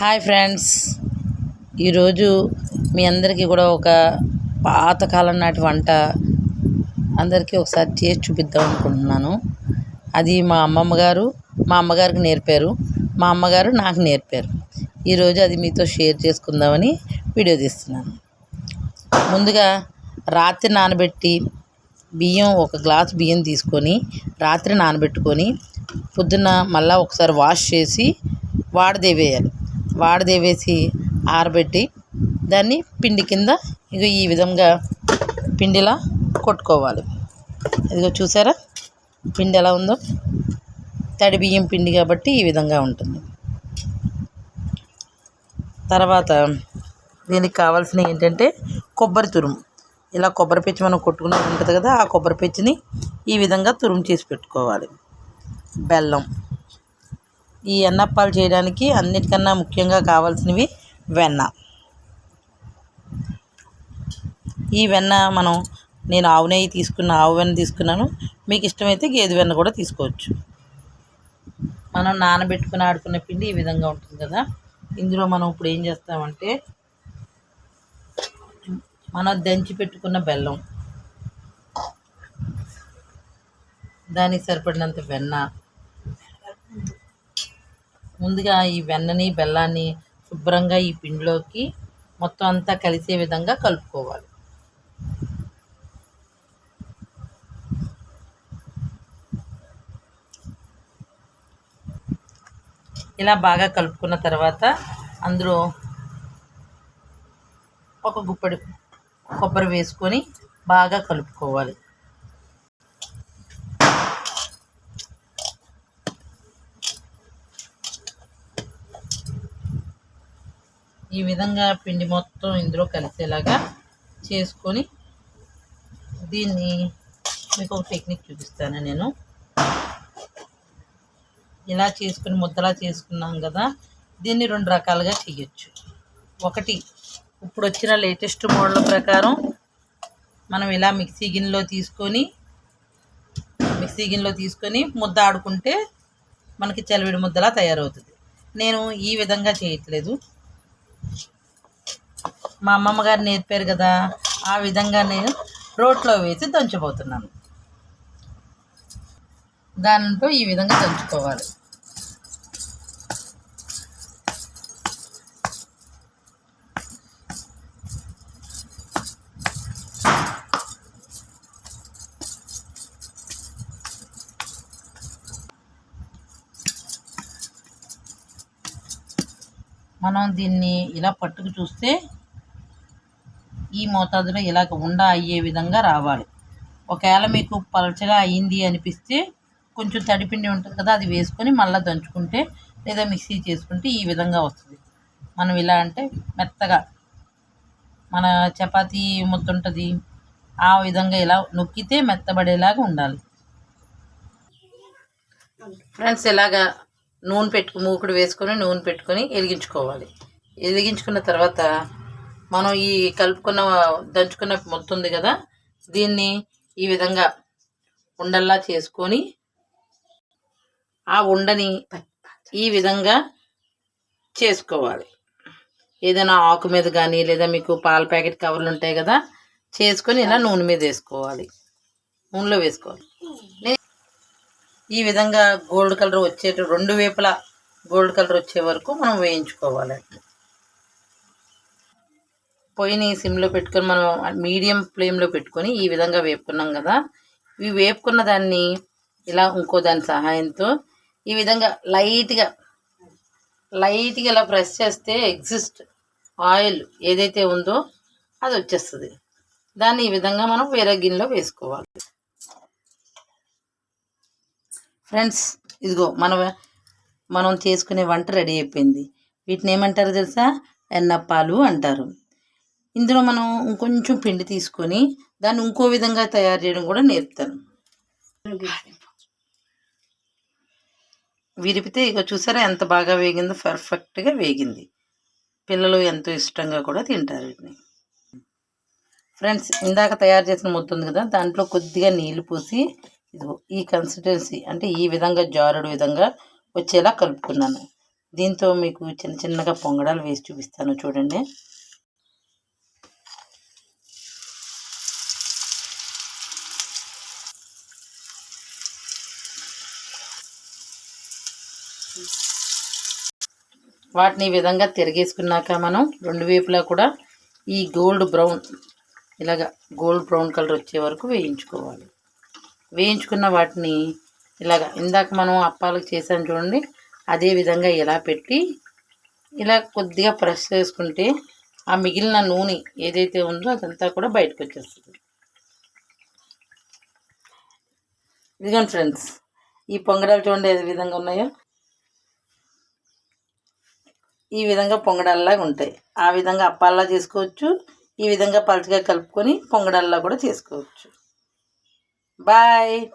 Hi friends. ఈరోజు మీ అందరికీ కూడా ఒక పాతకాలం నాటి వంట అందరికీ ఒకసారి చేసి చూపిద్దాం అనుకుంటున్నాను. అది మా అమ్మమ్మ గారు మా అమ్మగారికి నేర్పారు మా అమ్మగారు నాకు నేర్పారు. ఈరోజు అది మీతో షేర్ చేసుకుందామని వీడియో తీస్తున్నాను. ముందుగా రాత్రి నానబెట్టి బియ్యం ఒక గ్లాస్ బియ్యం తీసుకొని రాత్రి నానబెట్టుకొని పొద్దున్న మళ్ళీ ఒకసారి వాష్ చేసి వాడదేవేయాలి. వాడదేవేసి ఆరబెట్టి దాన్ని పిండి కింద ఇక ఈ విధంగా పిండిలా కొట్టుకోవాలి. ఇదిగో చూసారా? పిండి ఎలా ఉందో? తడి బియ్యం పిండి కాబట్టి ఈ విధంగా ఉంటుంది. తర్వాత దీనికి కావాల్సినవి ఏంటంటే కొబ్బరి తురుము. ఇలా కొబ్బరి పెచ్చి మనం కొట్టుకున్నది ఉంటుంది కదా ఆ కొబ్బరి పెచ్చిని ఈ విధంగా తురుము చేసి పెట్టుకోవాలి. బెల్లం. ఈ అన్నప్పాలు చేయడానికి అన్నిటికన్నా ముఖ్యంగా కావాల్సినవి వెన్న. ఈ వెన్న మనం నేను ఆవు నెయ్యి తీసుకున్న ఆవు వెన్న తీసుకున్నాను. మీకు ఇష్టమైతే గేదె వెన్న కూడా తీసుకోవచ్చు. మనం నానబెట్టుకుని ఆడుకున్న పిండి ఈ విధంగా ఉంటుంది కదా. ఇందులో మనం ఇప్పుడు ఏం చేస్తామంటే మనం దంచి పెట్టుకున్న బెల్లం దానికి సరిపడినంత వెన్న ముందుగా ఈ వెన్నని బెల్లాన్ని శుభ్రంగా ఈ పిండిలోకి మొత్తం అంతా కలిసే విధంగా కలుపుకోవాలి. ఇలా బాగా కలుపుకున్న తర్వాత అందులో ఒక గుప్పడి కొబ్బరి వేసుకొని బాగా కలుపుకోవాలి. ఈ విధంగా పిండి మొత్తం ఇందులో కలిసేలాగా చేసుకొని దీన్ని మీకు ఒక టెక్నిక్ చూపిస్తాను నేను. ఇలా చేసుకుని ముద్దలా చేసుకున్నాం కదా దీన్ని రెండు రకాలుగా చేయొచ్చు. ఒకటి ఇప్పుడు వచ్చిన లేటెస్ట్ మోడల్ ప్రకారం మనం ఇలా మిక్సీ గిన్నెలో తీసుకొని మిక్సీ గిన్నెలో తీసుకొని ముద్ద ఆడుకుంటే మనకి చలివిడి ముద్దలా తయారవుతుంది. నేను ఈ విధంగా చేయట్లేదు. మా అమ్మమ్మ గారు నేర్పారు కదా ఆ విధంగా నేను రోట్లో వేసి దంచబోతున్నాను. దానితో ఈ విధంగా దంచుకోవాలి. మనం దీన్ని ఇలా పట్టుకు చూస్తే ఈ మోతాదులో ఇలాగ ఉండ అయ్యే విధంగా రావాలి. ఒకవేళ మీకు పలచగా అయ్యింది అనిపిస్తే కొంచెం తడిపిండి ఉంటుంది కదా అది వేసుకొని మళ్ళీ దంచుకుంటే లేదా మిక్సీ చేసుకుంటే ఈ విధంగా వస్తుంది. మనం ఇలా అంటే మెత్తగా మన చపాతీ ముద్ద ఉంటుంది ఆ విధంగా ఇలా నొక్కితే మెత్తబడేలాగా ఉండాలి. ఫ్రెండ్స్ ఇలాగా నూనె పెట్టుకు మూకుడు వేసుకొని నూనె పెట్టుకొని వెలిగించుకోవాలి. వెలిగించుకున్న తర్వాత మనం ఈ కలుపుకున్న దంచుకున్న మొత్తం ఉంది కదా? దీన్ని ఈ విధంగా ఉండల్లా చేసుకొని ఆ ఉండని ఈ విధంగా చేసుకోవాలి. ఏదైనా ఆకు మీద కానీ లేదా మీకు పాల ప్యాకెట్ కవర్లు ఉంటాయి కదా చేసుకొని ఇలా నూనె మీద వేసుకోవాలి. నూనెలో వేసుకోవాలి. ఈ విధంగా గోల్డ్ కలర్ వచ్చే రెండు వేపుల గోల్డ్ కలర్ వచ్చే వరకు మనం వేయించుకోవాలి. పొయ్యిని సిమ్లో పెట్టుకొని మనం మీడియం ఫ్లేమ్లో పెట్టుకొని ఈ విధంగా వేపుకున్నాం కదా. ఇవి వేపుకున్న దాన్ని ఇలా ఇంకో దాని సహాయంతో ఈ విధంగా లైట్గా లైట్గా ఇలా ప్రెస్ చేస్తే ఎగ్జిస్ట్ ఆయిల్ ఏదైతే ఉందో అది వచ్చేస్తుంది. దాన్ని ఈ విధంగా మనం వేరే గిన్నెలో వేసుకోవాలి. ఫ్రెండ్స్ ఇదిగో మనం మనం చేసుకునే వంట రెడీ అయిపోయింది. వీటిని ఏమంటారు తెలుసా? ఎన్నప్పాలు అంటారు. ఇందులో మనం ఇంకొంచెం పిండి తీసుకొని దాన్ని ఇంకో విధంగా తయారు చేయడం కూడా నేర్పుతాను విరిపితే ఇక చూసారా ఎంత బాగా వేగిందో? పర్ఫెక్ట్గా వేగింది. పిల్లలు ఎంతో ఇష్టంగా కూడా తింటారు వీటిని. ఫ్రెండ్స్ ఇందాక తయారు చేసిన ముద్ద ఉంది కదా దాంట్లో కొద్దిగా నీళ్ళు పోసి ఇదిగో ఈ కన్సిస్టెన్సీ అంటే ఈ విధంగా జారుడు విధంగా వచ్చేలా కలుపుకున్నాను. దీంతో మీకు చిన్న చిన్నగా పొంగడాలు వేసి చూపిస్తాను చూడండి. వాటిని ఈ విధంగా తిరిగేసుకున్నాక మనం రెండు వైపులా కూడా ఈ గోల్డ్ బ్రౌన్ ఇలాగ గోల్డ్ బ్రౌన్ కలర్ వచ్చే వరకు వేయించుకోవాలి. వేయించుకున్న వాటిని ఇలాగ ఇందాక మనం అప్పాలకు చేసాం చూడండి అదే విధంగా ఇలా పెట్టి ఇలా కొద్దిగా ప్రెస్ చేసుకుంటే ఆ మిగిలిన నూనె ఏదైతే ఉందో అదంతా కూడా బయటకు వచ్చేస్తుంది. ఇదిగోండి ఫ్రెండ్స్ ఈ పొంగడాలు చూడండి ఏ విధంగా ఉన్నాయో. ఈ విధంగా పొంగడాల్లాగా ఉంటాయి. ఆ విధంగా అప్పాల్లా చేసుకోవచ్చు. ఈ విధంగా పలుచగా కలుపుకొని పొంగడాల్లా కూడా చేసుకోవచ్చు. బాయ్.